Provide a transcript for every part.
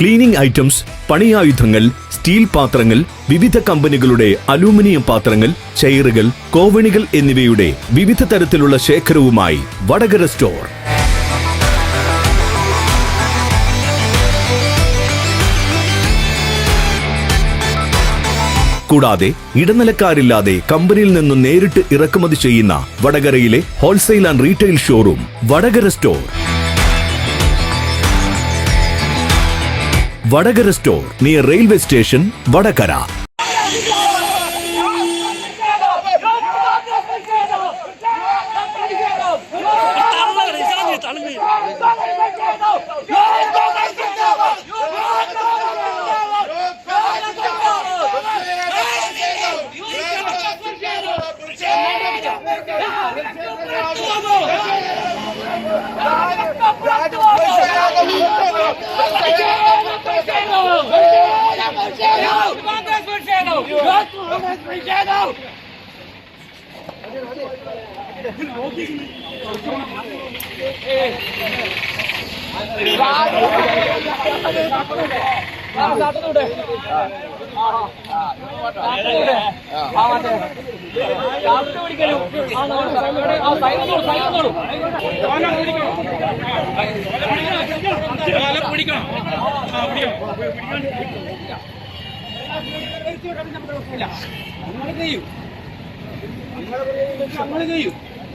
Cleaning items പണിയായുധങ്ങൾ steel പാത്രങ്ങൾ വിവിധ കമ്പനികളുടെ അലൂമിനിയം പാത്രങ്ങൾ ചെയറുകൾ കോവണികൾ എന്നിവയുടെ വിവിധ തരത്തിലുള്ള ശേഖരവുമായി വടകര സ്റ്റോർ. കൂടാതെ ഇടനിലക്കാരില്ലാതെ കമ്പനിയിൽ നിന്നും നേരിട്ട് ഇറക്കുമതി ചെയ്യുന്ന വടകരയിലെ wholesale and retail showroom Vadakara store. Vadakara store near railway station Vadakara പിടിക്കണം ആ പിടിക്കണം പിടിക്കണം നമ്മൾ ചെയ്യും നമ്മൾ ചെയ്യും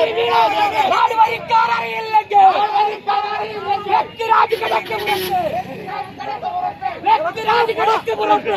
நாடு வரிக்காரர் இல்லைங்க வெற்றி ராஜு கிடக்கு வெற்றி ராஜு கிடக்கு புரட்டு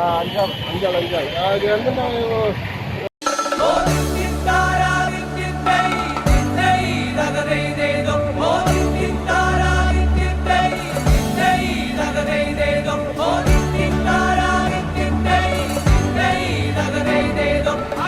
அஞ்சாம் அஞ்சால் அஞ்சால் அது வந்து நான் Thank you.